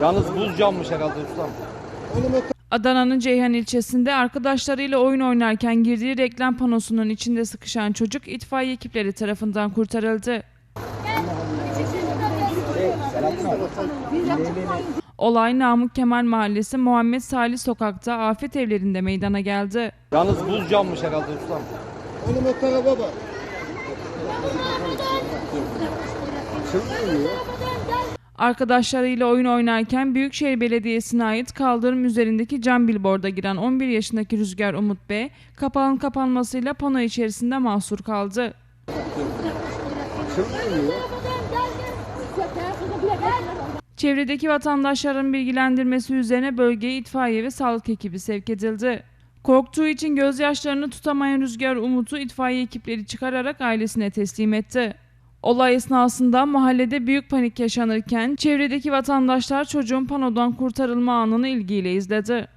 Yalnız buz cammış herhalde ustam. Adana'nın Ceyhan ilçesinde arkadaşlarıyla oyun oynarken girdiği reklam panosunun içinde sıkışan çocuk itfaiye ekipleri tarafından kurtarıldı. Olay Namık Kemal Mahallesi Muhammed Salih Sokak'ta afet evlerinde meydana geldi. Yalnız buz cammış herhalde ustam. Oğlum o tarafa bak. Arkadaşlarıyla oyun oynarken Büyükşehir Belediyesi'ne ait kaldırım üzerindeki cam billboarda giren 11 yaşındaki Rüzgar Umut Bey, kapağın kapanmasıyla pano içerisinde mahsur kaldı. Çevredeki vatandaşların bilgilendirmesi üzerine bölgeye itfaiye ve sağlık ekibi sevk edildi. Korktuğu için gözyaşlarını tutamayan Rüzgar Umut'u itfaiye ekipleri çıkararak ailesine teslim etti. Olay esnasında mahallede büyük panik yaşanırken çevredeki vatandaşlar çocuğun panodan kurtarılma anını ilgiyle izledi.